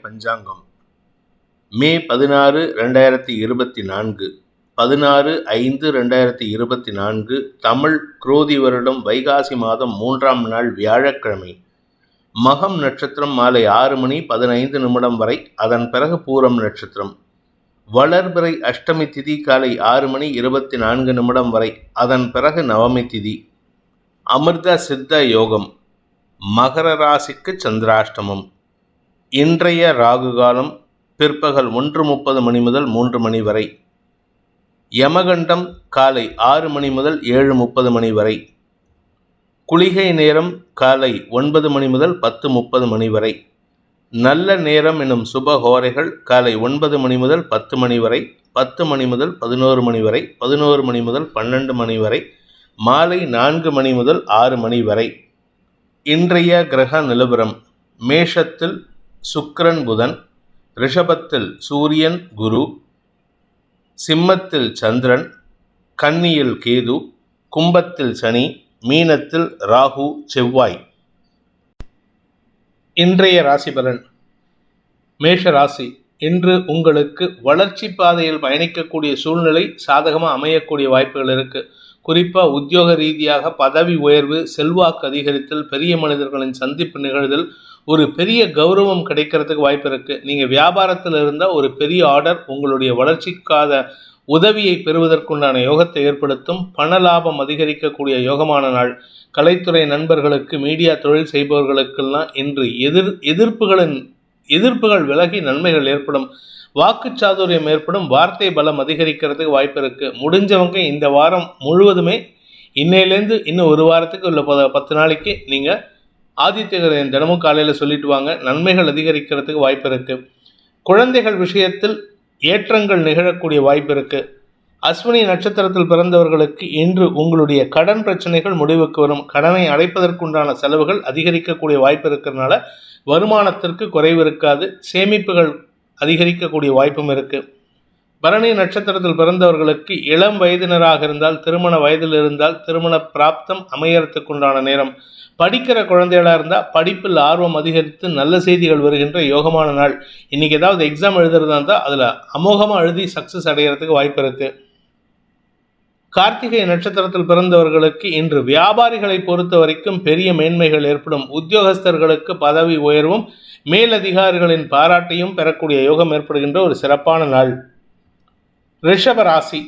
பஞ்சாங்கம். மே பதினாறு ரெண்டாயிரத்தி இருபத்தி நான்கு. பதினாறு ஐந்து ரெண்டாயிரத்தி இருபத்தி நான்கு. தமிழ் குரோதி வருடம் வைகாசி மாதம் மூன்றாம் நாள் வியாழக்கிழமை. மகம் நட்சத்திரம் மாலை ஆறு மணி பதினைந்து நிமிடம் வரை அதன் பிறகு பூரம் நட்சத்திரம். வளர்பிறை அஷ்டமி திதி காலை ஆறு மணி இருபத்தி நான்கு நிமிடம் வரை அதன் பிறகு நவமி திதி. அமிர்த சித்த யோகம். மகர ராசிக்கு சந்திராஷ்டமம். இன்றைய ராகு காலம் பிற்பகல் ஒன்று முப்பது மணி முதல் மூன்று மணி வரை. யமகண்டம் காலை ஆறு மணி முதல் ஏழு முப்பது மணி வரை. குளிகை நேரம் காலை ஒன்பது மணி முதல் பத்து முப்பது மணி வரை. நல்ல நேரம் எனும் சுப ஹோரைகள் காலை ஒன்பது மணி முதல் பத்து மணி வரை பத்து மணி முதல் பதினோரு மணி வரை பதினோரு மணி முதல் பன்னெண்டு மணி வரை மாலை நான்கு மணி முதல் ஆறு மணி வரை. இன்றைய கிரக நிலவரம் மேஷத்தில் சுக்ரன் புதன் ரிஷபத்தில் சூரியன் குரு சிம்மத்தில் சந்திரன் கன்னியில் கேது கும்பத்தில் சனி மீனத்தில் ராகு செவ்வாய். இன்றைய ராசி பலன். மேஷ ராசி இன்று உங்களுக்கு வளர்ச்சி பாதையில் பயணிக்கக்கூடிய சூழ்நிலை சாதகமாக அமையக்கூடிய வாய்ப்புகள் இருக்குது குறிப்பாக உத்தியோக ரீதியாக பதவி உயர்வு செல்வாக்கு அதிகரித்தல் பெரிய மனிதர்களின் சந்திப்பு நிகழ்தல் ஒரு பெரிய கௌரவம் கிடைக்கிறதுக்கு வாய்ப்பு இருக்குது நீங்கள் வியாபாரத்தில் இருந்தால் ஒரு பெரிய ஆர்டர் உங்களுடைய வளர்ச்சிக்காத உதவியை பெறுவதற்குண்டான யோகத்தை ஏற்படுத்தும். பண லாபம் அதிகரிக்கக்கூடிய யோகமான நாள். கலைத்துறை நண்பர்களுக்கு மீடியா தொழில் செய்பவர்களுக்கெல்லாம் இன்று எதிர் எதிர்ப்புகளின் எதிர்ப்புகள் விலகி நன்மைகள் ஏற்படும். வாக்கு சாதுரியம் ஏற்படும். வார்த்தை பலம் அதிகரிக்கிறதுக்கு வாய்ப்பு இருக்குது முடிஞ்சவங்க இந்த வாரம் முழுவதுமே இன்னையிலேருந்து இன்னும் ஒரு வாரத்துக்கு உள்ள பத்து நாளைக்கு நீங்கள் ஆதித்யகரையன் தினமும் காலையில் சொல்லிட்டு வாங்க. நன்மைகள் அதிகரிக்கிறதுக்கு வாய்ப்பு இருக்குது குழந்தைகள் விஷயத்தில் ஏற்றங்கள் நிகழக்கூடிய வாய்ப்பு இருக்குது அஸ்வினி நட்சத்திரத்தில் பிறந்தவர்களுக்கு இன்று உங்களுடைய கடன் பிரச்சனைகள் முடிவுக்கு வரும். கடனை அடைப்பதற்குண்டான செலவுகள் அதிகரிக்கக்கூடிய வாய்ப்பு இருக்கிறதுனால வருமானத்திற்கு குறைவு இருக்காது. சேமிப்புகள் அதிகரிக்கக்கூடிய வாய்ப்பும் இருக்குது பரணி நட்சத்திரத்தில் பிறந்தவர்களுக்கு இளம் வயதினராக இருந்தால் திருமண வயதில் இருந்தால் திருமண பிராப்தம் அமையறதுக்குண்டான நேரம். படிக்கிற குழந்தைகளாக இருந்தால் படிப்பில் ஆர்வம் அதிகரித்து நல்ல செய்திகள் வருகின்ற யோகமான நாள். இன்றைக்கி ஏதாவது எக்ஸாம் எழுதுறதா இருந்தால் அதில் அமோகமாக எழுதி சக்ஸஸ் அடைகிறதுக்கு வாய்ப்பு இருக்குது கார்த்திகை நட்சத்திரத்தில் பிறந்தவர்களுக்கு இன்று வியாபாரிகளை பொறுத்த வரைக்கும் பெரிய மேன்மைகள் ஏற்படும். உத்தியோகஸ்தர்களுக்கு பதவி உயர்வும் மேலதிகாரிகளின் பாராட்டையும் பெறக்கூடிய யோகம் ஏற்படுகின்ற ஒரு சிறப்பான நாள். ரிஷபராசி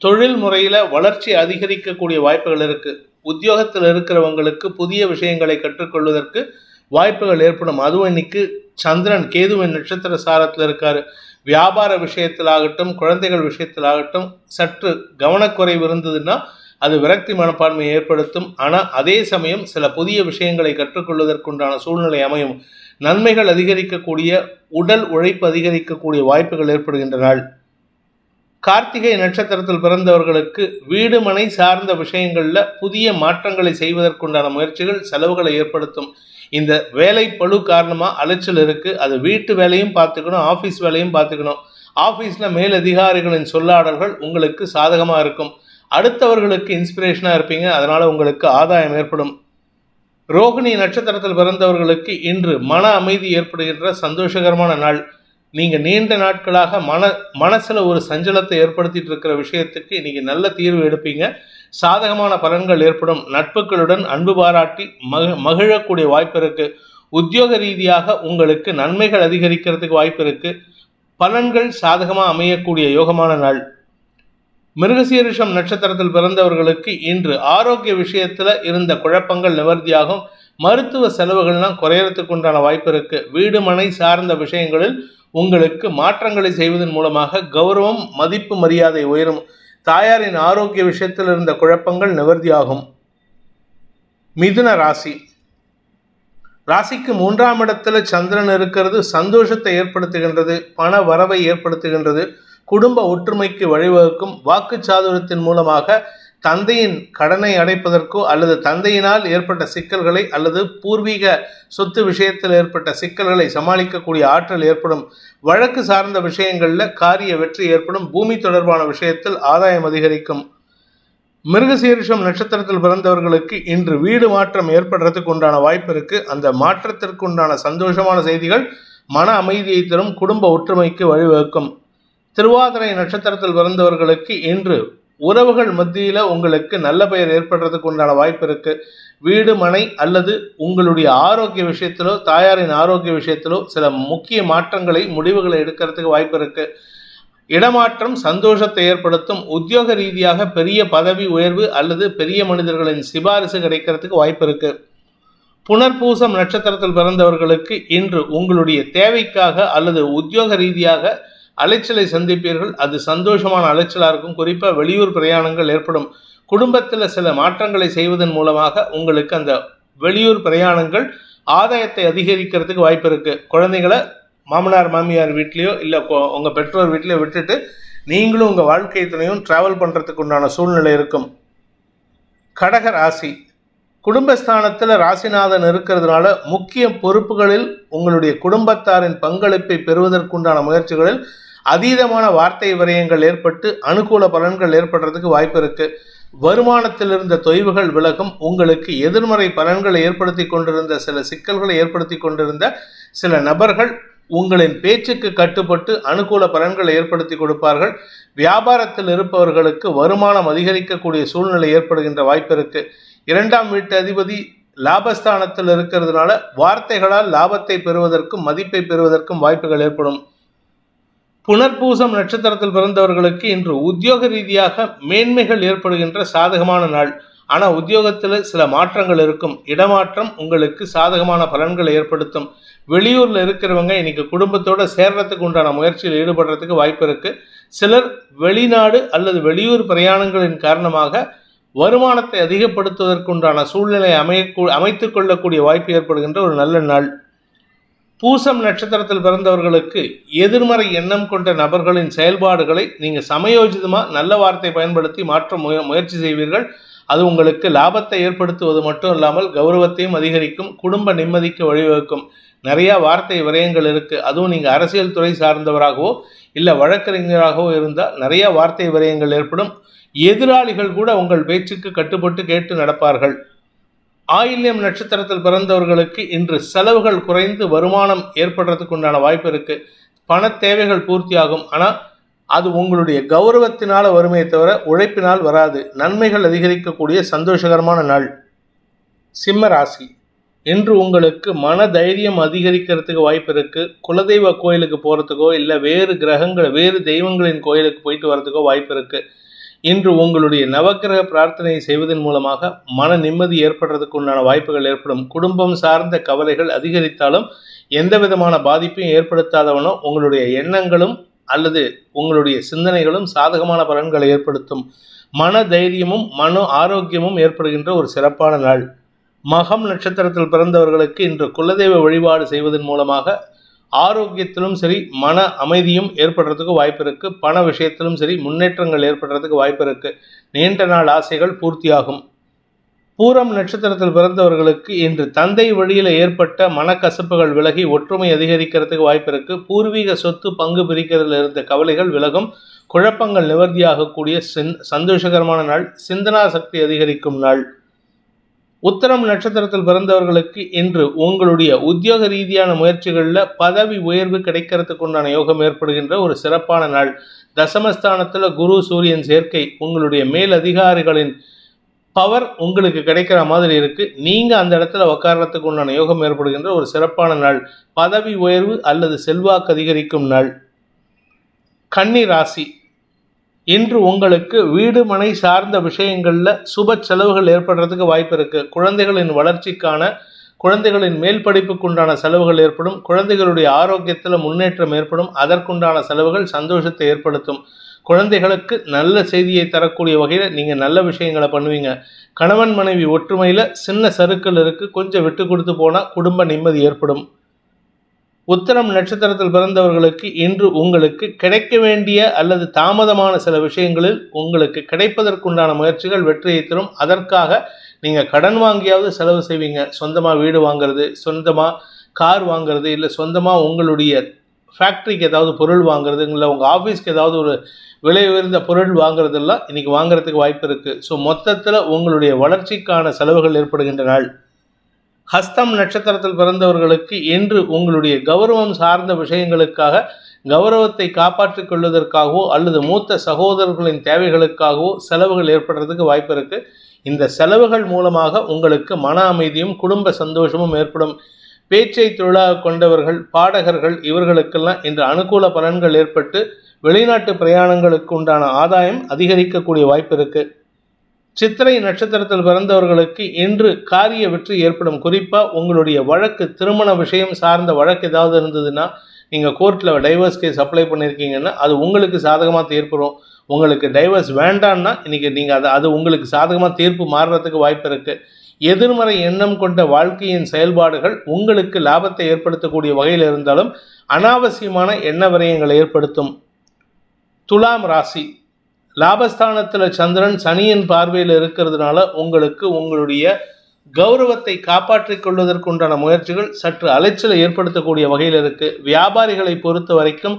தொழில் முறையில் வளர்ச்சி அதிகரிக்கக்கூடிய வாய்ப்புகள் இருக்குது உத்தியோகத்தில் இருக்கிறவங்களுக்கு புதிய விஷயங்களை கற்றுக்கொள்வதற்கு வாய்ப்புகள் ஏற்படும். அதுவும் இன்னைக்கு சந்திரன் கேதுவின் நட்சத்திர சாரத்தில் இருக்கார். வியாபார விஷயத்திலாகட்டும் குழந்தைகள் விஷயத்திலாகட்டும் சற்று கவனக்குறைவு இருந்ததுன்னா அது விரக்தி மனப்பான்மையை ஏற்படுத்தும். ஆனால் அதே சமயம் சில புதிய விஷயங்களை கற்றுக்கொள்வதற்குண்டான சூழ்நிலை அமையும். நன்மைகள் அதிகரிக்கக்கூடிய உடல் உழைப்பு அதிகரிக்கக்கூடிய வாய்ப்புகள் ஏற்படுகின்ற நாள் கார்த்திகை நட்சத்திரத்தில் பிறந்தவர்களுக்கு வீடு மனை சார்ந்த விஷயங்களில் புதிய மாற்றங்களை செய்வதற்குண்டான முயற்சிகள் செலவுகளை ஏற்படுத்தும். இந்த வேலை பழு காரணமாக அலைச்சல் இருக்குது அது வீட்டு வேலையும் பார்த்துக்கணும் ஆஃபீஸ் வேலையும் பார்த்துக்கணும். ஆஃபீஸில் மேலதிகாரிகளின் சொல்லாடல்கள் உங்களுக்கு சாதகமாக இருக்கும். அடுத்தவர்களுக்கு இன்ஸ்பிரேஷனாக இருப்பீங்க. அதனால் உங்களுக்கு ஆதாயம் ஏற்படும். ரோகிணி நட்சத்திரத்தில் பிறந்தவர்களுக்கு இன்று மன அமைதி ஏற்படுகின்ற சந்தோஷகரமான நாள். நீங்கள் நீண்ட நாட்களாக மன மனசில் ஒரு சஞ்சலத்தை ஏற்படுத்திட்டு இருக்கிற விஷயத்துக்கு இன்றைக்கி நல்ல தீர்வு எடுப்பீங்க. சாதகமான பலன்கள் ஏற்படும். நட்புகளுடன் அன்பு பாராட்டி மக மகிழக்கூடிய வாய்ப்பு இருக்குது உத்தியோக ரீதியாக உங்களுக்கு நன்மைகள் அதிகரிக்கிறதுக்கு வாய்ப்பு இருக்குது பலன்கள் சாதகமாக அமையக்கூடிய யோகமான நாள். மிருகசீரிஷம் நட்சத்திரத்தில் பிறந்தவர்களுக்கு இன்று ஆரோக்கிய விஷயத்தில் இருந்த குழப்பங்கள் நிவர்த்தியாகும். மருத்துவ செலவுகள்லாம் குறையறதுக்கு உண்டான வாய்ப்பு இருக்குது வீடு மனை சார்ந்த விஷயங்களில் உங்களுக்கு மாற்றங்களை செய்வதன் மூலமாக கௌரவம் மதிப்பு மரியாதை உயரும். தாயாரின் ஆரோக்கிய விஷயத்தில் இருந்த குழப்பங்கள் நிவர்த்தியாகும். மிதுன ராசி. ராசிக்கு மூன்றாம் இடத்துல சந்திரன் இருக்கிறது சந்தோஷத்தை ஏற்படுத்துகின்றது பண வரவை ஏற்படுத்துகின்றது குடும்ப ஒற்றுமைக்கு வழிவகுக்கும் வாக்கு சாதுரத்தின் மூலமாக தந்தையின் கடனை அடைப்பதற்கோ அல்லது தந்தையினால் ஏற்பட்ட சிக்கல்களை அல்லது பூர்வீக சொத்து விஷயத்தில் ஏற்பட்ட சிக்கல்களை சமாளிக்கக்கூடிய ஆற்றல் ஏற்படும். வழக்கு சார்ந்த விஷயங்களில் காரிய வெற்றி ஏற்படும். பூமி தொடர்பான விஷயத்தில் ஆதாயம் அதிகரிக்கும். மிருகசீரிஷம் நட்சத்திரத்தில் பிறந்தவர்களுக்கு இன்று வீடு மாற்றம் ஏற்படுறதுக்கு உண்டான வாய்ப்பு இருக்குது அந்த மாற்றத்திற்கு உண்டான சந்தோஷமான செய்திகள் மன அமைதியை தரும் குடும்ப ஒற்றுமைக்கு வழிவகுக்கும். திருவாதிரை நட்சத்திரத்தில் பிறந்தவர்களுக்கு இன்று உறவுகள் மத்தியில் உங்களுக்கு நல்ல பெயர் ஏற்படுறதுக்கு உண்டான வாய்ப்பு இருக்கு. வீடு மனை அல்லது உங்களுடைய ஆரோக்கிய விஷயத்திலோ தாயாரின் ஆரோக்கிய விஷயத்திலோ சில முக்கிய மாற்றங்களை முடிவுகளை எடுக்கிறதுக்கு வாய்ப்பு இருக்கு. இடமாற்றம் சந்தோஷத்தை ஏற்படுத்தும் உத்தியோக ரீதியாக பெரிய பதவி உயர்வு அல்லது பெரிய மனிதர்களின் சிபாரிசு கிடைக்கிறதுக்கு வாய்ப்பு இருக்கு. புனர்பூசம் நட்சத்திரத்தில் பிறந்தவர்களுக்கு இன்று உங்களுடைய தேவைக்காக அல்லது உத்தியோக ரீதியாக அலைச்சலை சந்திப்பீர்கள். அது சந்தோஷமான அலைச்சலாக இருக்கும். குறிப்பாக வெளியூர் பிரயாணங்கள் ஏற்படும். குடும்பத்தில் சில மாற்றங்களை செய்வதன் மூலமாக உங்களுக்கு அந்த வெளியூர் பிரயாணங்கள் ஆதாயத்தை அதிகரிக்கிறதுக்கு வாய்ப்பு இருக்குது குழந்தைகளை மாமனார் மாமியார் வீட்லேயோ இல்லை உங்கள் பெற்றோர் வீட்லேயோ விட்டுட்டு நீங்களும் உங்கள் வாழ்க்கை துணையும் ட்ராவல் பண்ணுறதுக்கு உண்டான சூழ்நிலை இருக்கும். கடக ராசி. குடும்பஸ்தானத்தில் ராசிநாதன் இருக்கிறதுனால முக்கிய பொறுப்புகளில் உங்களுடைய குடும்பத்தாரின் பங்களிப்பை பெறுவதற்குண்டான முயற்சிகளில் அதீதமான வார்த்தை விரயங்கள் ஏற்பட்டு அனுகூல பலன்கள் ஏற்படுறதுக்கு வாய்ப்பு இருக்கு. வருமானத்தில் இருந்த தொய்வுகள் விலகும். உங்களுக்கு எதிர்மறை பலன்களை ஏற்படுத்தி கொண்டிருந்த சில சிக்கல்களை ஏற்படுத்தி கொண்டிருந்த சில நபர்கள் உங்களின் பேச்சுக்கு கட்டுப்பட்டு அனுகூல பலன்களை ஏற்படுத்தி கொடுப்பார்கள். வியாபாரத்தில் இருப்பவர்களுக்கு வருமானம் அதிகரிக்கக்கூடிய சூழ்நிலை ஏற்படுகின்ற வாய்ப்பு இருக்கு. இரண்டாம் வீட்டு அதிபதி லாபஸ்தானத்தில் இருக்கிறதுனால வார்த்தைகளால் லாபத்தை பெறுவதற்கும் மதிப்பை பெறுவதற்கும் வாய்ப்புகள் ஏற்படும். புனர்பூசம் நட்சத்திரத்தில் பிறந்தவர்களுக்கு இன்று உத்தியோக ரீதியாக மேன்மைகள் ஏற்படுகின்ற சாதகமான நாள். ஆனால் உத்தியோகத்தில் சில மாற்றங்கள் இருக்கும். இடமாற்றம் உங்களுக்கு சாதகமான பலன்களை ஏற்படுத்தும். வெளியூரில் இருக்கிறவங்க இன்னைக்கு குடும்பத்தோடு சேர்றதுக்கு உண்டான முயற்சியில் ஈடுபடுறதுக்கு வாய்ப்பு இருக்குது சிலர் வெளிநாடு அல்லது வெளியூர் பிரயாணங்களின் காரணமாக வருமானத்தை அதிகப்படுத்துவதற்குண்டான சூழ்நிலை அமைய அமைத்து கொள்ளக்கூடிய வாய்ப்பு ஏற்படுகின்ற ஒரு நல்ல நாள். பூசம் நட்சத்திரத்தில் பிறந்தவர்களுக்கு எதிர்மறை எண்ணம் கொண்ட நபர்களின் செயல்பாடுகளை நீங்கள் சமயோஜிதமாக நல்ல வார்த்தை பயன்படுத்தி மாற்ற முய முயற்சி செய்வீர்கள். அது உங்களுக்கு லாபத்தை ஏற்படுத்துவது மட்டும் இல்லாமல் கௌரவத்தையும் அதிகரிக்கும் குடும்ப நிம்மதிக்கு வழிவகுக்கும். நிறையா வார்த்தை விரயங்கள் இருக்குது அதுவும் நீங்கள் அரசியல் துறை சார்ந்தவராகவோ இல்லை வழக்கறிஞராகவோ இருந்தால் நிறையா வார்த்தை விரயங்கள் ஏற்படும். எதிராளிகள் கூட உங்கள் பேச்சுக்கு கட்டுப்பட்டு கேட்டு நடப்பார்கள். ஆயில்யம் நட்சத்திரத்தில் பிறந்தவர்களுக்கு இன்று செலவுகள் குறைந்து வருமானம் ஏற்படுறதுக்கு உண்டான வாய்ப்பு இருக்கு. பண தேவைகள் பூர்த்தியாகும். ஆனால் அது உங்களுடைய கௌரவத்தினால வருமே தவிர உழைப்பினால் வராது. நன்மைகள் அதிகரிக்கக்கூடிய சந்தோஷகரமான நாள். சிம்ம ராசி. இன்று உங்களுக்கு மன தைரியம் அதிகரிக்கிறதுக்கு வாய்ப்பு இருக்கு. குலதெய்வ கோயிலுக்கு போகிறதுக்கோ இல்லை வேறு கிரகங்கள் வேறு தெய்வங்களின் கோயிலுக்கு போயிட்டு வரதுக்கோ வாய்ப்பு இருக்குது இன்று உங்களுடைய நவக்கிரக பிரார்த்தனையை செய்வதன் மூலமாக மன நிம்மதி ஏற்படுறதுக்கு உண்டான வாய்ப்புகள் ஏற்படும். குடும்பம் சார்ந்த கவலைகள் அதிகரித்தாலும் எந்த விதமான பாதிப்பையும் ஏற்படுத்தாதவனோ உங்களுடைய எண்ணங்களும் அல்லது உங்களுடைய சிந்தனைகளும் சாதகமான பலன்களை ஏற்படுத்தும். மன தைரியமும் மன ஆரோக்கியமும் ஏற்படுகின்ற ஒரு சிறப்பான நாள். மகம் நட்சத்திரத்தில் பிறந்தவர்களுக்கு இன்று குலதெய்வ வழிபாடு செய்வதன் மூலமாக ஆரோக்கியத்திலும் சரி மன அமைதியும் ஏற்படுறதுக்கு வாய்ப்பு இருக்குது பண விஷயத்திலும் சரி முன்னேற்றங்கள் ஏற்படுறதுக்கு வாய்ப்பு இருக்குது நீண்ட நாள் ஆசைகள் பூர்த்தியாகும். பூரம் நட்சத்திரத்தில் பிறந்தவர்களுக்கு இன்று தந்தை வழியில் ஏற்பட்ட மனக்கசப்புகள் விலகி ஒற்றுமை அதிகரிக்கிறதுக்கு வாய்ப்பு இருக்குது பூர்வீக சொத்து பங்கு பிரிக்கிறதுல இருந்த கவலைகள் விலகும். குழப்பங்கள் நிவர்த்தியாகக்கூடிய சந்தோஷகரமான நாள். சிந்தனா சக்தி அதிகரிக்கும் நாள். உத்தரம் நட்சத்திரத்தில் பிறந்தவர்களுக்கு இன்று உங்களுடைய உத்தியோக ரீதியான முயற்சிகளில் பதவி உயர்வு கிடைக்கிறதுக்கு உண்டான யோகம் ஏற்படுகின்ற ஒரு சிறப்பான நாள். தசமஸ்தானத்தில் குரு சூரியன் சேர்க்கை உங்களுடைய மேல் அதிகாரிகளின் பவர் உங்களுக்கு கிடைக்கிற மாதிரி இருக்கு. நீங்க அந்த இடத்துல உட்கார்றதுக்கு உண்டான யோகம் ஏற்படுகின்ற ஒரு சிறப்பான நாள். பதவி உயர்வு அல்லது செல்வாக்கு அதிகரிக்கும் நாள். கன்னி ராசி. இன்று உங்களுக்கு வீடு மனை சார்ந்த விஷயங்களில் சுப செலவுகள் ஏற்படுறதுக்கு வாய்ப்பு இருக்குது குழந்தைகளின் வளர்ச்சிக்கான குழந்தைகளின் மேல் படிப்புக்குண்டான செலவுகள் ஏற்படும். குழந்தைகளுடைய ஆரோக்கியத்தில் முன்னேற்றம் ஏற்படும். அதற்குண்டான செலவுகள் சந்தோஷத்தை ஏற்படுத்தும். குழந்தைகளுக்கு நல்ல செய்தியை தரக்கூடிய வகையில் நீங்கள் நல்ல விஷயங்களை பண்ணுவீங்க. கணவன் மனைவி ஒற்றுமையில் சின்ன சருக்கள் இருக்குது கொஞ்சம் விட்டு கொடுத்து போனால் குடும்ப நிம்மதி ஏற்படும். உத்தரம் நட்சத்திரத்தில் பிறந்தவர்களுக்கு இன்று உங்களுக்கு கிடைக்க வேண்டிய அல்லது தாமதமான சில விஷயங்களில் உங்களுக்கு கிடைப்பதற்குண்டான முயற்சிகள் வெற்றியை தரும். அதற்காக நீங்கள் கடன் வாங்கியாவது செலவு செய்வீங்க. சொந்தமாக வீடு வாங்குறது சொந்தமாக கார் வாங்குறது இல்லை சொந்தமாக உங்களுடைய ஃபேக்ட்ரிக்கு ஏதாவது பொருள் வாங்குறது இல்லை உங்கள் ஆஃபீஸ்க்கு ஏதாவது ஒரு விலை உயர்ந்த பொருள் வாங்குறதெல்லாம் இன்றைக்கி வாங்குறதுக்கு வாய்ப்பு இருக்குது ஸோ மொத்தத்தில் உங்களுடைய வளர்ச்சிக்கான செலவுகள் ஏற்படுகின்ற நாள் ஹஸ்தம் நட்சத்திரத்தில் பிறந்தவர்களுக்கு இன்று உங்களுடைய கௌரவம் சார்ந்த விஷயங்களுக்காக கௌரவத்தை காப்பாற்றிக் கொள்வதற்காகவோ அல்லது மூத்த சகோதரர்களின் தேவைகளுக்காகவோ செலவுகள் ஏற்படுறதுக்கு வாய்ப்பு இருக்கு. இந்த செலவுகள் மூலமாக உங்களுக்கு மன அமைதியும் குடும்ப சந்தோஷமும் ஏற்படும். பேச்சை தொழிலாக கொண்டவர்கள் பாடகர்கள் இவர்களுக்கெல்லாம் இன்று அனுகூல பலன்கள் ஏற்பட்டு வெளிநாட்டு பிரயாணங்களுக்கு உண்டான ஆதாயம் அதிகரிக்கக்கூடிய வாய்ப்பு இருக்குது சித்திரை நட்சத்திரத்தில் பிறந்தவர்களுக்கு இன்று காரிய வெற்றி ஏற்படும். குறிப்பாக உங்களுடைய வழக்கு திருமண விஷயம் சார்ந்த வழக்கு ஏதாவது இருந்ததுன்னா நீங்கள் கோர்ட்டில் டைவர்ஸ் கேஸ் அப்ளை பண்ணியிருக்கீங்கன்னா அது உங்களுக்கு சாதகமாக தீர்ப்புறோம் உங்களுக்கு டைவர்ஸ் வேண்டான்னா இன்றைக்கி நீங்கள் அதை அது உங்களுக்கு சாதகமாக தீர்ப்பு மாறுறதுக்கு வாய்ப்பு இருக்குது எதிர்மறை எண்ணம் கொண்ட வாழ்க்கையின் செயல்பாடுகள் உங்களுக்கு லாபத்தை ஏற்படுத்தக்கூடிய வகையில் இருந்தாலும் அனாவசியமான எண்ண விரயங்களை ஏற்படுத்தும். துலாம் ராசி. லாபஸ்தானத்தில் சந்திரன் சனியின் பார்வையில் இருக்கிறதுனால உங்களுக்கு உங்களுடைய கௌரவத்தை காப்பாற்றிக் கொள்வதற்குண்டான முயற்சிகள் சற்று அலைச்சலை ஏற்படுத்தக்கூடிய வகையில் இருக்கு. வியாபாரிகளை பொறுத்த வரைக்கும்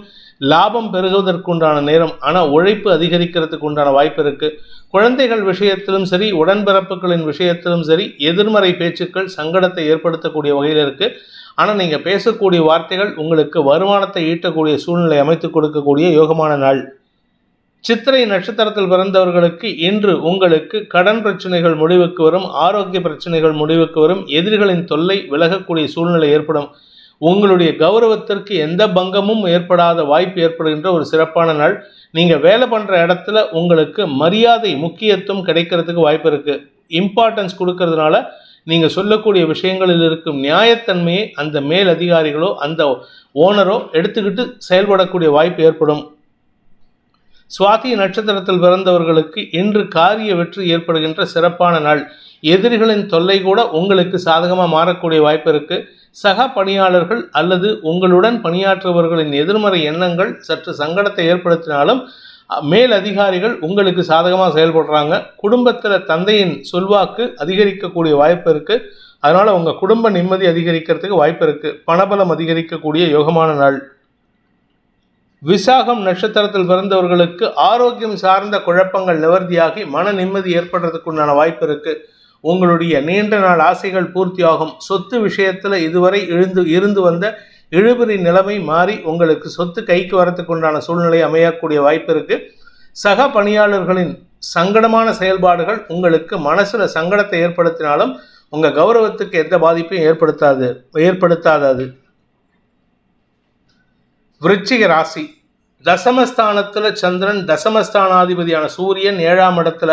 லாபம் பெருகுவதற்குண்டான நேரம் ஆனால் உழைப்பு அதிகரிக்கிறதுக்கு உண்டான வாய்ப்பு இருக்கு. குழந்தைகள் விஷயத்திலும் சரி உடன்பிறப்புகளின் விஷயத்திலும் சரி எதிர்மறை பேச்சுக்கள் சங்கடத்தை ஏற்படுத்தக்கூடிய வகையில் இருக்கு. ஆனால் நீங்கள் பேசக்கூடிய வார்த்தைகள் உங்களுக்கு வருமானத்தை ஈட்டக்கூடிய சூழ்நிலை அமைத்து கொடுக்கக்கூடிய யோகமான நாள். சித்திரை நட்சத்திரத்தில் பிறந்தவர்களுக்கு இன்று உங்களுக்கு கடன் பிரச்சனைகள் முடிவுக்கு வரும் ஆரோக்கிய பிரச்சனைகள் முடிவுக்கு வரும் எதிரிகளின் தொல்லை விலகக்கூடிய சூழ்நிலை ஏற்படும். உங்களுடைய கௌரவத்திற்கு எந்த பங்கமும் ஏற்படாத வாய்ப்பு ஏற்படுகின்ற ஒரு சிறப்பான நாள். நீங்கள் வேலை பண்ணுற இடத்துல உங்களுக்கு மரியாதை முக்கியத்துவம் கிடைக்கிறதுக்கு வாய்ப்பு இருக்குது இம்பார்ட்டன்ஸ் கொடுக்கறதுனால நீங்கள் சொல்லக்கூடிய விஷயங்களில் இருக்கும் நியாயத்தன்மையை அந்த மேல் அதிகாரிகளோ அந்த ஓனரோ எடுத்துக்கிட்டு செயல்படக்கூடிய வாய்ப்பு ஏற்படும். சுவாதி நட்சத்திரத்தில் பிறந்தவர்களுக்கு இன்று காரிய வெற்றி ஏற்படுகின்ற சிறப்பான நாள். எதிரிகளின் தொல்லை கூட உங்களுக்கு சாதகமாக மாறக்கூடிய வாய்ப்பு இருக்கு. சக பணியாளர்கள் அல்லது உங்களுடன் பணியாற்றுபவர்களின் எதிர்மறை எண்ணங்கள் சற்று சங்கடத்தை ஏற்படுத்தினாலும் மேல் அதிகாரிகள் உங்களுக்கு சாதகமாக செயல்படுறாங்க. குடும்பத்தில் தந்தையின் சொல்வாக்கு அதிகரிக்கக்கூடிய வாய்ப்பு இருக்கு. அதனால உங்கள் குடும்ப நிம்மதி அதிகரிக்கிறதுக்கு வாய்ப்பு இருக்கு. பணபலம் அதிகரிக்கக்கூடிய யோகமான நாள். விசாகம் நட்சத்திரத்தில் பிறந்தவர்களுக்கு ஆரோக்கியம் சார்ந்த குழப்பங்கள் நிவர்த்தியாகி மன நிம்மதி ஏற்படுறதுக்குண்டான வாய்ப்பு இருக்கு. உங்களுடைய நீண்ட நாள் ஆசைகள் பூர்த்தியாகும். சொத்து விஷயத்தில் இதுவரை இழுந்து இருந்து வந்த இழுபறி நிலைமை மாறி உங்களுக்கு சொத்து கைக்கு வரத்துக்கு உண்டான சூழ்நிலை அமையக்கூடிய வாய்ப்பு இருக்கு. சக பணியாளர்களின் சங்கடமான செயல்பாடுகள் உங்களுக்கு மனசுல சங்கடத்தை ஏற்படுத்தினாலும் உங்கள் கௌரவத்துக்கு எந்த பாதிப்பையும் ஏற்படுத்தாது ஏற்படுத்தாதது. விருச்சிக ராசி. தசமஸ்தானத்தில் சந்திரன் தசமஸ்தானாதிபதியான சூரியன் ஏழாம் இடத்துல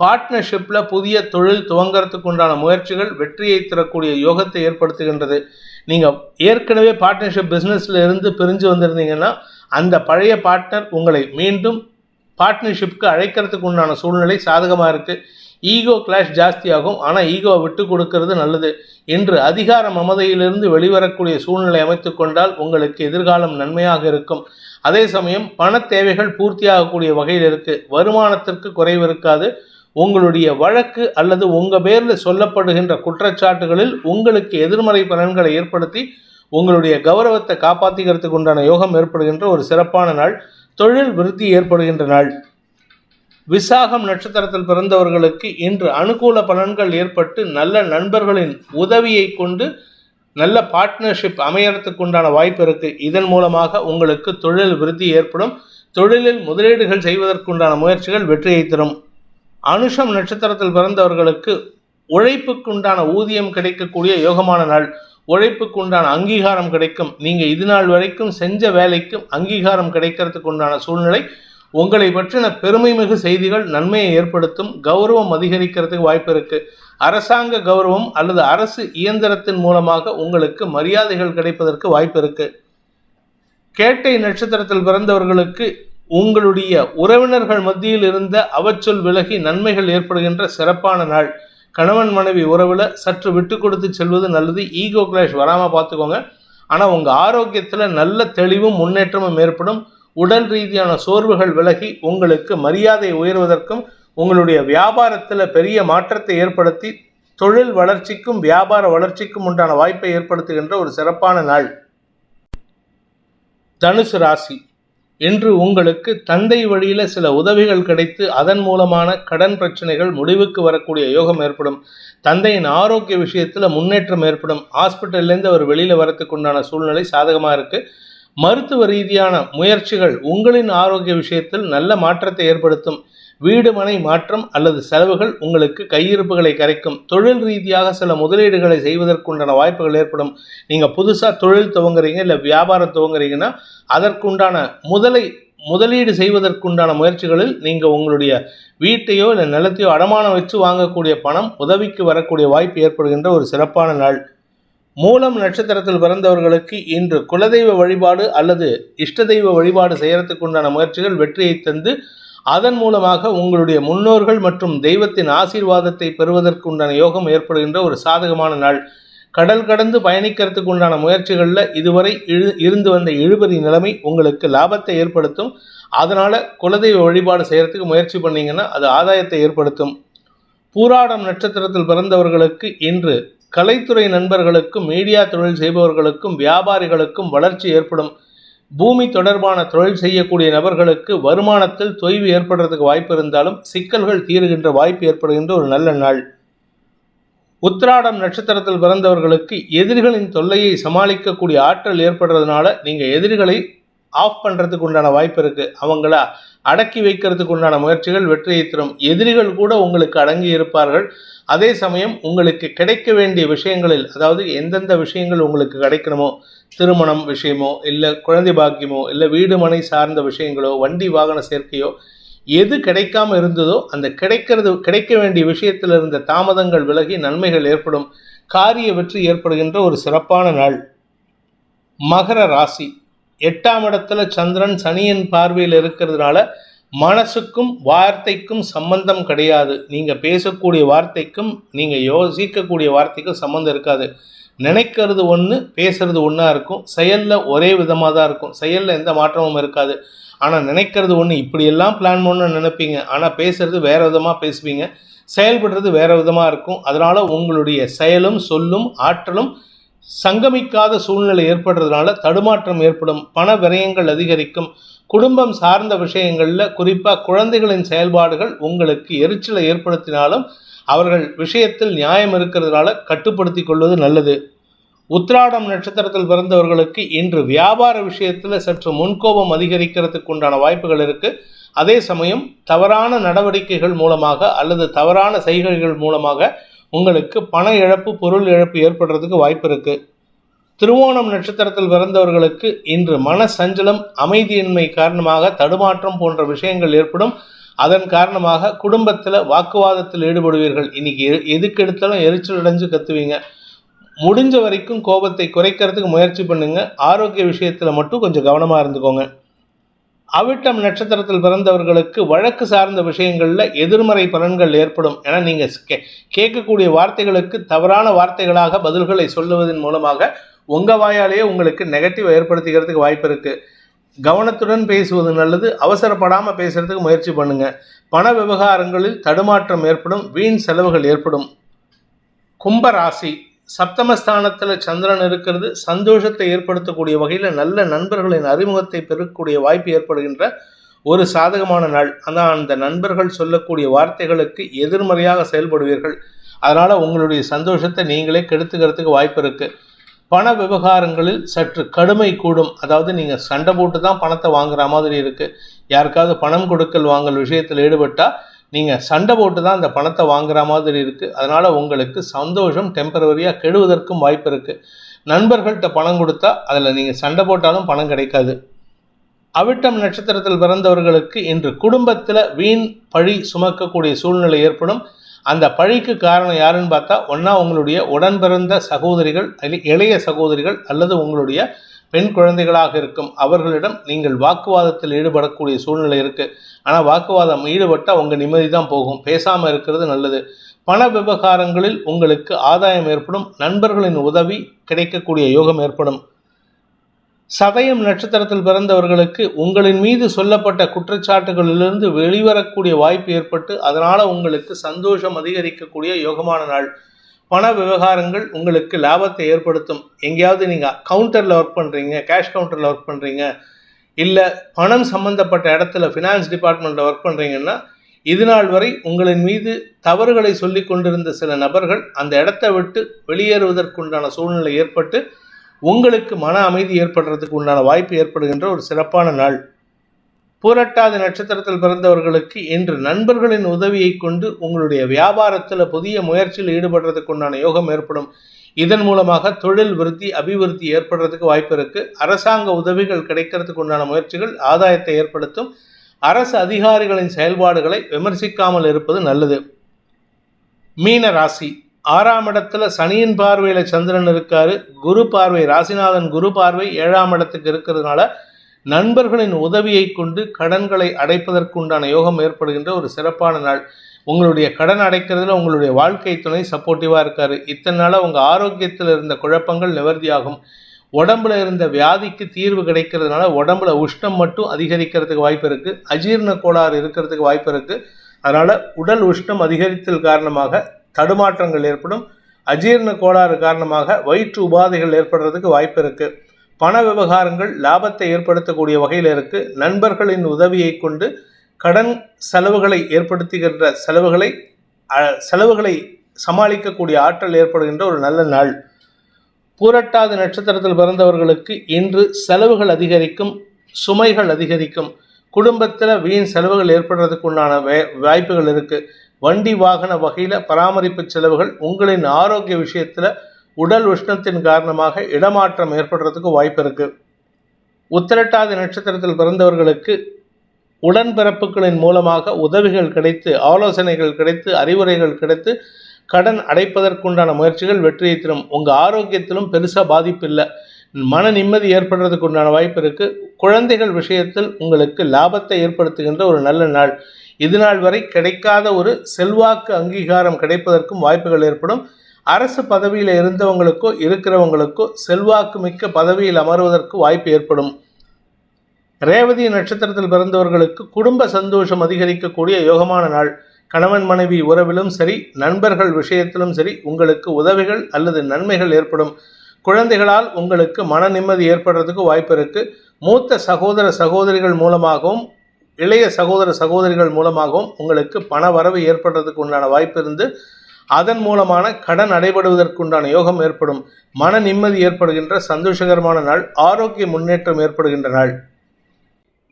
பார்ட்னர்ஷிப்பில் புதிய தொழில் துவங்கறதுக்கு உண்டான முயற்சிகள் வெற்றியை தரக்கூடிய யோகத்தை ஏற்படுத்துகின்றது. நீங்கள் ஏற்கனவே பார்ட்னர்ஷிப் பிஸ்னஸில் இருந்து பிரிஞ்சு வந்திருந்தீங்கன்னா அந்த பழைய பார்ட்னர் உங்களை மீண்டும் பார்ட்னர்ஷிப்க்கு அழைக்கிறதுக்கு உண்டான சூழ்நிலை சாதகமாக இருக்குது ஈகோ கிளாஷ் ஜாஸ்தியாகும். ஆனால் ஈகோவை விட்டு கொடுக்கறது நல்லது என்று அதிகார மமதையிலிருந்து வெளிவரக்கூடிய சூழ்நிலை அமைத்து கொண்டால் உங்களுக்கு எதிர்காலம் நன்மையாக இருக்கும். அதே சமயம் பண தேவைகள் பூர்த்தியாகக்கூடிய வகையில் இருக்குது வருமானத்திற்கு குறைவு இருக்காது. உங்களுடைய வழக்கு அல்லது உங்கள் பேரில் சொல்லப்படுகின்ற குற்றச்சாட்டுகளில் உங்களுக்கு எதிர்மறை பலன்களை ஏற்படுத்தி உங்களுடைய கௌரவத்தை காப்பாற்றிக்கிறதுக்கு உண்டான யோகம் ஏற்படுகின்ற ஒரு சிறப்பான நாள். தொழில் விருத்தி ஏற்படுகின்ற நாள். விசாகம் நட்சத்திரத்தில் பிறந்தவர்களுக்கு இன்று அனுகூல பலன்கள் ஏற்பட்டு நல்ல நண்பர்களின் உதவியை கொண்டு நல்ல பார்ட்னர்ஷிப் அமையறதுக்கு உண்டான வாய்ப்பு இருக்கு. இதன் மூலமாக உங்களுக்கு தொழில் விருத்தி ஏற்படும். தொழிலில் முதலீடுகள் செய்வதற்குண்டான முயற்சிகள் வெற்றியை தரும். அனுஷம் நட்சத்திரத்தில் பிறந்தவர்களுக்கு உழைப்புக்குண்டான ஊதியம் கிடைக்கக்கூடிய யோகமான நாள். உழைப்புக்கு உண்டான அங்கீகாரம் கிடைக்கும். நீங்கள் இது நாள் வரைக்கும் செஞ்ச வேலைக்கும் அங்கீகாரம் கிடைக்கிறதுக்கு உண்டான சூழ்நிலை. உங்களை பற்றின பெருமைமிகு செய்திகள் நன்மையை ஏற்படுத்தும். கௌரவம் அதிகரிக்கிறதுக்கு வாய்ப்பு இருக்குது அரசாங்க கௌரவம் அல்லது அரசு இயந்திரத்தின் மூலமாக உங்களுக்கு மரியாதைகள் கிடைப்பதற்கு வாய்ப்பு இருக்குது கேட்டை நட்சத்திரத்தில் பிறந்தவர்களுக்கு உங்களுடைய உறவினர்கள் மத்தியில் இருந்த அவச்சொல் விலகி நன்மைகள் ஏற்படுகின்ற சிறப்பான நாள். கணவன் மனைவி உறவில் சற்று விட்டு கொடுத்து செல்வது நல்லது. ஈகோ கிளாஷ் வராமல் பார்த்துக்கோங்க. ஆனால் உங்கள் ஆரோக்கியத்தில் நல்ல தெளிவும் முன்னேற்றமும் ஏற்படும். உடல் ரீதியான சோர்வுகள் விலகி உங்களுக்கு மரியாதை உயர்வதற்கும் உங்களுடைய வியாபாரத்தில் பெரிய மாற்றத்தை ஏற்படுத்தி தொழில் வளர்ச்சிக்கும் வியாபார வளர்ச்சிக்கும் உண்டான வாய்ப்பை ஏற்படுத்துகின்ற ஒரு சிறப்பான நாள். தனுசு ராசி. இன்று உங்களுக்கு தந்தை வழியில சில உதவிகள் கிடைத்து அதன் மூலமான கடன் பிரச்சனைகள் முடிவுக்கு வரக்கூடிய யோகம் ஏற்படும். தந்தையின் ஆரோக்கிய விஷயத்துல முன்னேற்றம் ஏற்படும். ஹாஸ்பிட்டல்லேருந்து அவர் வெளியில வரத்துக்கு உண்டான சூழ்நிலை சாதகமாக இருக்கு. மருத்துவ ரீதியான முயற்சிகள் உங்களின் ஆரோக்கிய விஷயத்தில் நல்ல மாற்றத்தை ஏற்படுத்தும். வீடு மனை மாற்றம் அல்லது செலவுகள் உங்களுக்கு கையிருப்புகளை கரைக்கும். தொழில் ரீதியாக சில முதலீடுகளை செய்வதற்குண்டான வாய்ப்புகள் ஏற்படும். நீங்கள் புதுசாக தொழில் துவங்குறீங்க இல்லை வியாபாரம் துவங்குறீங்கன்னா அதற்குண்டான முதலை முதலீடு செய்வதற்குண்டான முயற்சிகளில் நீங்கள் உங்களுடைய வீட்டையோ இல்லை நிலத்தையோ அடமானம் வச்சு வாங்கக்கூடிய பணம் உதவிக்கு வரக்கூடிய வாய்ப்பு ஏற்படுகின்ற ஒரு சிறப்பான நாள். மூலம் நட்சத்திரத்தில் பிறந்தவர்களுக்கு இன்று குலதெய்வ வழிபாடு அல்லது இஷ்ட தெய்வ வழிபாடு செய்யறதுக்கு உண்டான முயற்சிகள் வெற்றியை தந்து அதன் மூலமாக உங்களுடைய முன்னோர்கள் மற்றும் தெய்வத்தின் ஆசீர்வாதத்தை பெறுவதற்கு உண்டான யோகம் ஏற்படுகின்ற ஒரு சாதகமான நாள். கடல் கடந்து பயணிக்கிறதுக்கு உண்டான முயற்சிகளில் இதுவரை இழு இருந்து வந்த இழுபறி நிலைமை உங்களுக்கு லாபத்தை ஏற்படுத்தும். அதனால் குலதெய்வ வழிபாடு செய்கிறதுக்கு முயற்சி பண்ணிங்கன்னா அது ஆதாயத்தை ஏற்படுத்தும். பூராடம் நட்சத்திரத்தில் பிறந்தவர்களுக்கு இன்று கலைத்துறை நண்பர்களுக்கும் மீடியா தொழில் செய்பவர்களுக்கும் வியாபாரிகளுக்கும் வளர்ச்சி ஏற்படும். பூமி தொடர்பான தொழில் செய்யக்கூடிய நபர்களுக்கு வருமானத்தில் தொய்வு ஏற்படுறதுக்கு வாய்ப்பு இருந்தாலும் சிக்கல்கள் தீருகின்ற வாய்ப்பு ஏற்படுகின்ற ஒரு நல்ல நாள். உத்திராடம் நட்சத்திரத்தில் பிறந்தவர்களுக்கு எதிரிகளின் தொல்லையை சமாளிக்கக்கூடிய ஆற்றல் ஏற்படுறதுனால நீங்கள் எதிரிகளை ஆஃப் பண்ணுறதுக்கு உண்டான வாய்ப்பு இருக்குது அவங்கள அடக்கி வைக்கிறதுக்கு உண்டான முயற்சிகள் வெற்றியை தரும். எதிரிகள் கூட உங்களுக்கு அடங்கி இருப்பார்கள். அதே சமயம் உங்களுக்கு கிடைக்க வேண்டிய விஷயங்களில் அதாவது எந்தெந்த விஷயங்கள் உங்களுக்கு கிடைக்கணுமோ திருமணம் விஷயமோ இல்லை குழந்தை பாக்கியமோ இல்லை வீடு மனை சார்ந்த விஷயங்களோ வண்டி வாகன சேர்க்கையோ எது கிடைக்காம இருந்ததோ அந்த கிடைக்கிறது கிடைக்க வேண்டிய விஷயத்தில் இருந்த தாமதங்கள் விலகி நன்மைகள் ஏற்படும். காரிய வெற்றி ஏற்படுகின்ற ஒரு சிறப்பான நாள். மகர ராசி. எட்டாம் இடத்துல சந்திரன் சனியின் பார்வையில் இருக்கிறதுனால மனசுக்கும் வார்த்தைக்கும் சம்பந்தம் கிடையாது. நீங்கள் பேசக்கூடிய வார்த்தைக்கும் நீங்கள் யோசிக்கக்கூடிய வார்த்தைக்கும் சம்மந்தம் இருக்காது. நினைக்கிறது ஒன்று பேசுறது ஒன்றா இருக்கும். செயலில் ஒரே விதமாக தான் இருக்கும். செயலில் எந்த மாற்றமும் இருக்காது. ஆனால் நினைக்கிறது ஒன்று இப்படியெல்லாம் பிளான் பண்ண நினைப்பீங்க. ஆனால் பேசுறது வேறு விதமாக பேசுவீங்க. செயல்படுறது வேறு விதமாக இருக்கும். அதனால் உங்களுடைய செயலும் சொல்லும் ஆற்றலும் சங்கமிக்காத சூழ்நிலை ஏற்படுறதுனால தடுமாற்றம் ஏற்படும். பண விரயங்கள் அதிகரிக்கும். குடும்பம் சார்ந்த விஷயங்களில் குறிப்பாக குழந்தைகளின் செயல்பாடுகள் உங்களுக்கு எரிச்சலை ஏற்படுத்தினாலும் அவர்கள் விஷயத்தில் நியாயம் இருக்கிறதுனால கட்டுப்படுத்தி கொள்வது நல்லது. உத்ராடம் நட்சத்திரத்தில் பிறந்தவர்களுக்கு இன்று வியாபார விஷயத்தில் சற்று முன்கோபம் அதிகரிக்கிறதுக்கு உண்டான வாய்ப்புகள் இருக்குது அதே சமயம் தவறான நடவடிக்கைகள் மூலமாக அல்லது தவறான செய்கைகள் மூலமாக உங்களுக்கு பண இழப்பு பொருள் இழப்பு ஏற்படுறதுக்கு வாய்ப்பு இருக்குது திருவோணம் நட்சத்திரத்தில் பிறந்தவர்களுக்கு இன்று மன சஞ்சலம் அமைதியின்மை காரணமாக தடுமாற்றம் போன்ற விஷயங்கள் ஏற்படும். அதன் காரணமாக குடும்பத்தில் வாக்குவாதத்தில் ஈடுபடுவீர்கள். இன்னைக்கு எ- எதுக்கு எடுத்தாலும் எரிச்சல் அடைஞ்சு கத்துவீங்க. முடிஞ்ச வரைக்கும் கோபத்தை குறைக்கிறதுக்கு முயற்சி பண்ணுங்க. ஆரோக்கிய விஷயத்தில் மட்டும் கொஞ்சம் கவனமாக இருந்துக்கோங்க. அவிட்டம் நட்சத்திரத்தில் பிறந்தவர்களுக்கு வழக்கு சார்ந்த விஷயங்களில் எதிர்மறை பலன்கள் ஏற்படும். என நீங்கள் கே கேட்கக்கூடிய வார்த்தைகளுக்கு தவறான வார்த்தைகளாக பதில்களை சொல்லுவதன் மூலமாக உங்கள் வாயாலேயே உங்களுக்கு நெகட்டிவ் ஏற்படுத்திக்கிறதுக்கு வாய்ப்பு இருக்குது கவனத்துடன் பேசுவது நல்லது. அவசரப்படாமல் பேசுகிறதுக்கு முயற்சி பண்ணுங்கள் பண விவகாரங்களில் தடுமாற்றம் ஏற்படும். வீண் செலவுகள் ஏற்படும். கும்ப ராசி. சப்தமஸ்தானத்தில் சந்திரன் இருக்கிறது. சந்தோஷத்தை ஏற்படுத்தக்கூடிய வகையில் நல்ல நண்பர்களின் அறிமுகத்தை பெறக்கூடிய வாய்ப்பு ஏற்படுகின்ற ஒரு சாதகமான நாள். ஆனால் அந்த நண்பர்கள் சொல்லக்கூடிய வார்த்தைகளுக்கு எதிர்மறையாக செயல்படுவீர்கள். அதனால் உங்களுடைய சந்தோஷத்தை நீங்களே கெடுத்துக்கிறதுக்கு வாய்ப்பு இருக்குது பண விவகாரங்களில் சற்று கடுமை கூடும். அதாவது நீங்கள் சண்டை போட்டு தான் பணத்தை வாங்குற மாதிரி இருக்குது யாருக்காவது பணம் கொடுக்கல் வாங்கல் விஷயத்தில் ஈடுபட்டால் நீங்கள் சண்டை போட்டு தான் அந்த பணத்தை வாங்குற மாதிரி இருக்குது அதனால் உங்களுக்கு சந்தோஷம் டெம்பரவரியாக கெடுவதற்கும் வாய்ப்பு இருக்குது நண்பர்கள்ட்ட பணம் கொடுத்தா அதில் நீங்கள் சண்டை போட்டாலும் பணம் கிடைக்காது. அவிட்டம் நட்சத்திரத்தில் பிறந்தவர்களுக்கு இன்று குடும்பத்தில் வீண் பழி சுமக்கக்கூடிய சூழ்நிலை ஏற்படும். அந்த பழிக்கு காரணம் யாருன்னு பார்த்தா ஒன்றா உங்களுடைய உடன் பிறந்த சகோதரிகள் இளைய சகோதரிகள் அல்லது உங்களுடைய பெண் குழந்தைகளாக இருக்கும். அவர்களிடம் நீங்கள் வாக்குவாதத்தில் ஈடுபடக்கூடிய சூழ்நிலை இருக்குது ஆனால் வாக்குவாதம் ஈடுபட்டால் உங்கள் நிம்மதி தான் போகும். பேசாமல் இருக்கிறது நல்லது. பண விவகாரங்களில் உங்களுக்கு ஆதாயம் ஏற்படும். நண்பர்களின் உதவி கிடைக்கக்கூடிய யோகம் ஏற்படும். சதயம் நட்சத்திரத்தில் பிறந்தவர்களுக்கு உங்களின் மீது சொல்லப்பட்ட குற்றச்சாட்டுகளிலிருந்து வெளிவரக்கூடிய வாய்ப்பு ஏற்பட்டு அதனால் உங்களுக்கு சந்தோஷம் அதிகரிக்கக்கூடிய யோகமான நாள். பண விவகாரங்கள் உங்களுக்கு லாபத்தை ஏற்படுத்தும். எங்கேயாவது நீங்கள் கவுண்டரில் ஒர்க் பண்ணுறீங்க கேஷ் கவுண்டரில் ஒர்க் பண்ணுறீங்க இல்லை பணம் சம்பந்தப்பட்ட இடத்துல ஃபினான்ஸ் டிபார்ட்மெண்ட்டில் ஒர்க் பண்ணுறீங்கன்னா இது நாள் வரை உங்களின் மீது தவறுகளை சொல்லி கொண்டிருந்த சில நபர்கள் அந்த இடத்தை விட்டு வெளியேறுவதற்குண்டான சூழ்நிலை ஏற்பட்டு உங்களுக்கு மன அமைதி ஏற்படுறதுக்கு உண்டான வாய்ப்பு ஏற்படுகின்ற ஒரு சிறப்பான நாள். பூரட்டாதி நட்சத்திரத்தில் பிறந்தவர்களுக்கு இன்று நண்பர்களின் உதவியை கொண்டு உங்களுடைய வியாபாரத்தில் புதிய முயற்சியில் ஈடுபடுறதுக்கு உண்டான யோகம் ஏற்படும். இதன் மூலமாக தொழில் விருத்தி அபிவிருத்தி ஏற்படுறதுக்கு வாய்ப்பு இருக்கு. அரசாங்க உதவிகள் கிடைக்கிறதுக்கு உண்டான முயற்சிகள் ஆதாயத்தை ஏற்படுத்தும். அரசு அதிகாரிகளின் செயல்பாடுகளை விமர்சிக்காமல் இருப்பது நல்லது. மீன ராசி. ஆறாம் இடத்துல சனியின் பார்வையில் சந்திரன் இருக்காரு. குரு பார்வை ராசிநாதன் குரு பார்வை ஏழாம் இடத்துக்கு இருக்கிறதுனால நண்பர்களின் உதவியை கொண்டு கடன்களை அடைப்பதற்கு உண்டான யோகம் ஏற்படுகின்ற ஒரு சிறப்பான நாள். உங்களுடைய கடன் அடைக்கிறதுல உங்களுடைய வாழ்க்கை துணை சப்போர்ட்டிவாக இருக்காரு. இத்தனை நாளாக உங்கள் ஆரோக்கியத்தில் இருந்த குழப்பங்கள் நிவர்த்தியாகும். உடம்புல இருந்த வியாதிக்கு தீர்வு கிடைக்கிறதுனால உடம்புல உஷ்ணம் மட்டும் அதிகரிக்கிறதுக்கு வாய்ப்பு இருக்குது அஜீரண கோளாறு இருக்கிறதுக்கு வாய்ப்பு இருக்குது அதனால் உடல் உஷ்ணம் அதிகரித்தல் காரணமாக தடுமாற்றங்கள் ஏற்படும். அஜீரண கோளாறு காரணமாக வயிற்று உபாதைகள் ஏற்படுறதுக்கு வாய்ப்பு இருக்குது பண விவகாரங்கள் லாபத்தை ஏற்படுத்தக்கூடிய வகையில் இருக்குது நண்பர்களின் உதவியை கொண்டு கடன் செலவுகளை ஏற்படுத்துகின்ற செலவுகளை செலவுகளை சமாளிக்கக்கூடிய ஆற்றல் ஏற்படுகின்ற ஒரு நல்ல நாள். பூரட்டாத நட்சத்திரத்தில் பிறந்தவர்களுக்கு இன்று செலவுகள் அதிகரிக்கும் சுமைகள் அதிகரிக்கும். குடும்பத்தில் வீண் செலவுகள் ஏற்படுறதுக்கு உண்டான வே- வாய்ப்புகள் இருக்குது வண்டி வாகன வகையில் பராமரிப்பு செலவுகள் உங்களின் ஆரோக்கிய விஷயத்தில் உடல் உஷ்ணத்தின் காரணமாக இடமாற்றம் ஏற்படுறதுக்கு வாய்ப்பு இருக்குது உத்திரட்டாதி நட்சத்திரத்தில் பிறந்தவர்களுக்கு உடன்பிறப்புகளின் மூலமாக உதவிகள் கிடைத்து ஆலோசனைகள் கிடைத்து அறிவுரைகள் கிடைத்து கடன் அடைப்பதற்குண்டான முயற்சிகள் வெற்றியை தரும். உங்கள் ஆரோக்கியத்திலும் பெருசாக பாதிப்பு இல்லை. மன நிம்மதி ஏற்படுறதுக்கு உண்டான வாய்ப்பு இருக்குது குழந்தைகள் விஷயத்தில் உங்களுக்கு லாபத்தை ஏற்படுத்துகின்ற ஒரு நல்ல நாள். இதுநாள் வரை கிடைக்காத ஒரு செல்வாக்கு அங்கீகாரம் கிடைப்பதற்கும் வாய்ப்புகள் ஏற்படும். அரசு பதவியில் இருந்தவங்களுக்கோ இருக்கிறவங்களுக்கோ செல்வாக்கு மிக்க பதவியில் அமர்வதற்கு வாய்ப்பு ஏற்படும். ரேவதி நட்சத்திரத்தில் பிறந்தவர்களுக்கு குடும்ப சந்தோஷம் அதிகரிக்கக்கூடிய யோகமான நாள். கணவன் மனைவி உறவிலும் சரி நண்பர்கள் விஷயத்திலும் சரி உங்களுக்கு உதவிகள் அல்லது நன்மைகள் ஏற்படும். குழந்தைகளால் உங்களுக்கு மன நிம்மதி ஏற்படுறதுக்கு வாய்ப்பு இருக்கு. மூத்த சகோதர சகோதரிகள் மூலமாகவும் இளைய சகோதர சகோதரிகள் மூலமாகவும் உங்களுக்கு பண வரவு ஏற்படுறதுக்கு உண்டான வாய்ப்பு இருந்து அதன் மூலமான கடன் அடைபடுவதற்குண்டான யோகம் ஏற்படும் மன நிம்மதி ஏற்படுகின்ற சந்தோஷகரமான நாள் ஆரோக்கிய முன்னேற்றம் ஏற்படுகின்ற நாள்.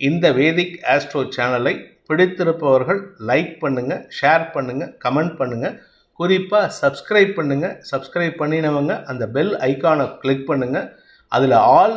இந்த வேதிக் ஆஸ்ட்ரோ சேனலை பிடித்திருப்பவர்கள் லைக் பண்ணுங்கள் ஷேர் பண்ணுங்கள் கமெண்ட் பண்ணுங்கள் குறிப்பாக சப்ஸ்கிரைப் பண்ணுங்கள் சப்ஸ்கிரைப் பண்ணினவங்க அந்த பெல் ஐக்கானை கிளிக் பண்ணுங்கள் அதில் ஆல்